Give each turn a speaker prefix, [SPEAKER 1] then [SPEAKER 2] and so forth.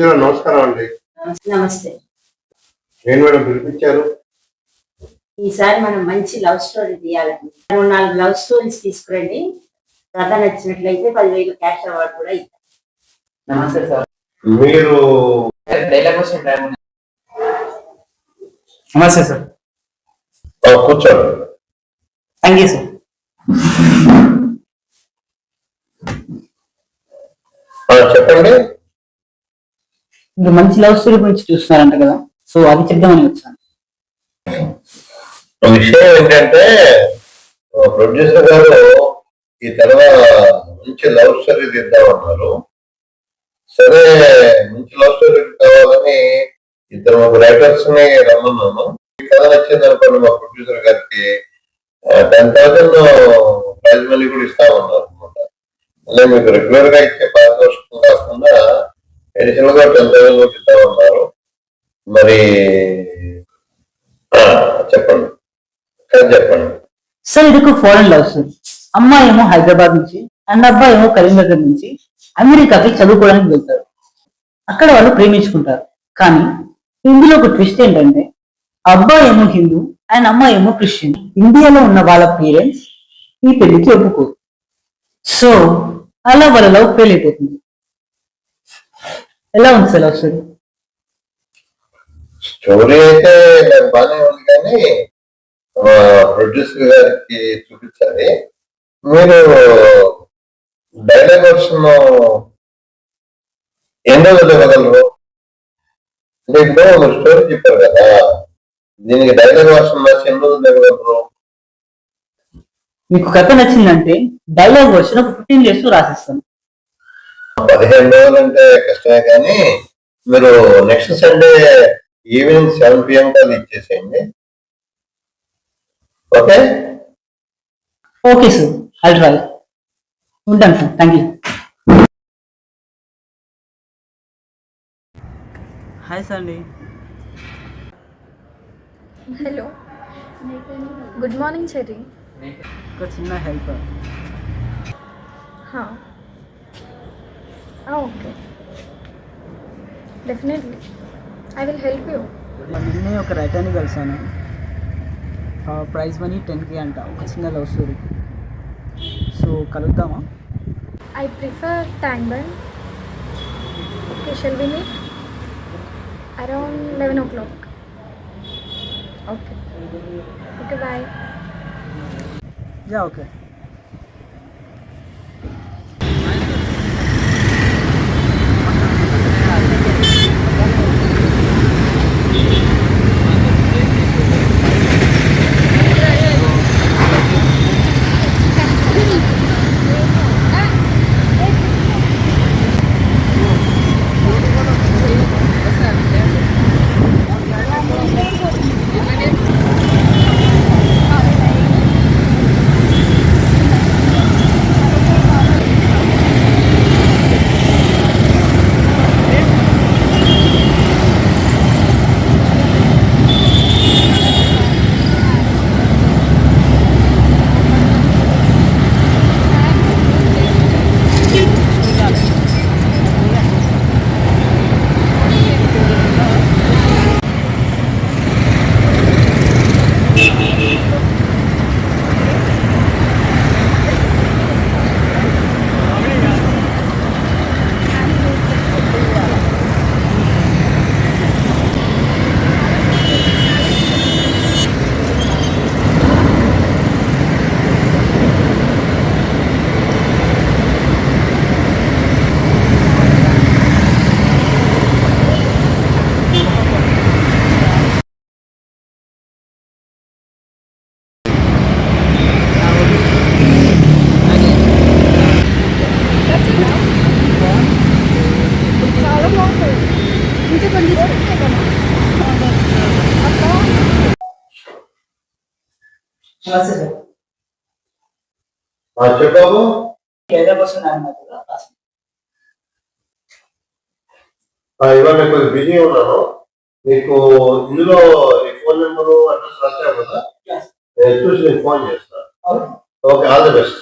[SPEAKER 1] గారు నమస్కారం అండి.
[SPEAKER 2] నమస్తే
[SPEAKER 1] ఏం మేడం పిలిపించారు.
[SPEAKER 2] ఈసారి మనం మంచి లవ్ స్టోరీ తీయాలండి. మూడు నాలుగు లవ్ స్టోరీస్ తీసుకురండి. కథ నచ్చినట్లయితే పదివేలు క్యాష్ అవార్డు కూడా ఇస్తాం.
[SPEAKER 3] నమస్తే సార్.
[SPEAKER 1] మీరు
[SPEAKER 3] డైలాగ్ ఉంది. నమస్తే సార్.
[SPEAKER 1] కూర్చోండి.
[SPEAKER 3] థ్యాంక్ యూ సార్
[SPEAKER 1] చెప్పండి.
[SPEAKER 3] మీరు మంచి లవ్ స్టోరీ గురించి చూస్తున్నారంట కదా. సో అది చెప్దామని వచ్చాను.
[SPEAKER 1] విషయం ఏంటంటే ప్రొడ్యూసర్ గారు ఈ తర్వాత మంచి లవ్ స్టోరీ తీద్దామన్నారు సరే మంచి లవ్ స్టోరీ కావాలని ఇద్దరు మాకు రైటర్స్ని రమ్మన్నాను. ఈ కథ నచ్చింది అనుకోండి మా ప్రొడ్యూసర్ గారికి. టెన్ థౌసండ్ ప్రైజ్ మనీ కూడా ఇస్తామన్నారు అనమాట అదే మీకు రెగ్యులర్గా ఇచ్చే ఎడిషనల్గా టెన్ థౌసండ్ మరి చెప్పండి. చెప్పండి.
[SPEAKER 3] సార్ ఇది ఫారెన్ లవ్ సార్. అమ్మాయి ఏమో హైదరాబాద్ నుంచి అండ్ అబ్బాయి ఏమో కరీంనగర్ నుంచి అమెరికాకి చదువుకోవడానికి వెళ్తారు. అక్కడ వాళ్ళు ప్రేమించుకుంటారు. కానీ ఇందులో ఒక ట్విస్ట్ ఏంటంటే అబ్బాయి ఏమో హిందూ అండ్ అమ్మాయి ఏమో క్రిస్టియన్. ఇండియాలో ఉన్న వాళ్ళ పేరెంట్స్ ఈ పెళ్ళికి ఒప్పుకోరు. సో అలా వాళ్ళ లవ్ ఫెయిల్ అయిపోతుంది. ఎలా ఉంది సార్ స్టోరీ
[SPEAKER 1] స్టోరీ అయితే బాగానే ఉంది కానీ ప్రొడ్యూసర్ గారికి చూపించాలి. మీరు డైలాగ్ వర్షన్ ఎన్ని ఇవ్వగలరు అంటే ఇప్పుడు స్టోరీ చెప్పారు కదా దీనికి డైలాగ్ వర్షన్ నచ్చి ఎన్ని ఇవ్వగలరు
[SPEAKER 3] మీకు కథ నచ్చిందంటే డైలాగ్ వర్షన్ ఒక ఫిఫ్టీన్ డేస్ రాసిస్తాను.
[SPEAKER 1] పదిహేను రోజులు అంటే కష్టమే కానీ మీరు next Sunday evening seven PM కల్లా ఇచ్చేసేయండి. Okay?
[SPEAKER 3] Okay sir I try ఉంటాను sir thank you hi Sandy
[SPEAKER 4] hello good morning Cherry
[SPEAKER 3] ఒక చిన్న help
[SPEAKER 4] okay definitely I will help you
[SPEAKER 3] నిన్నే ఒక రైటర్ని కలిసాను. ప్రైజ్ మనీ టెన్ కే అంట. ఒక చిన్న love story. So కలుద్దామా?
[SPEAKER 4] I prefer Tank Bund okay shall we meet around eleven o'clock okay okay bye
[SPEAKER 3] yeah okay
[SPEAKER 1] చెప్పాము ఇవాళ నేను కొద్దిగా బిజీ ఉన్నాను. నీకు ఇందులో నీ ఫోన్ నెంబరు అడ్రస్ రాసావు కదా. నేను చూసి నీకు ఫోన్ చేస్తాను
[SPEAKER 3] ఓకే
[SPEAKER 1] ఆల్ ది బెస్ట్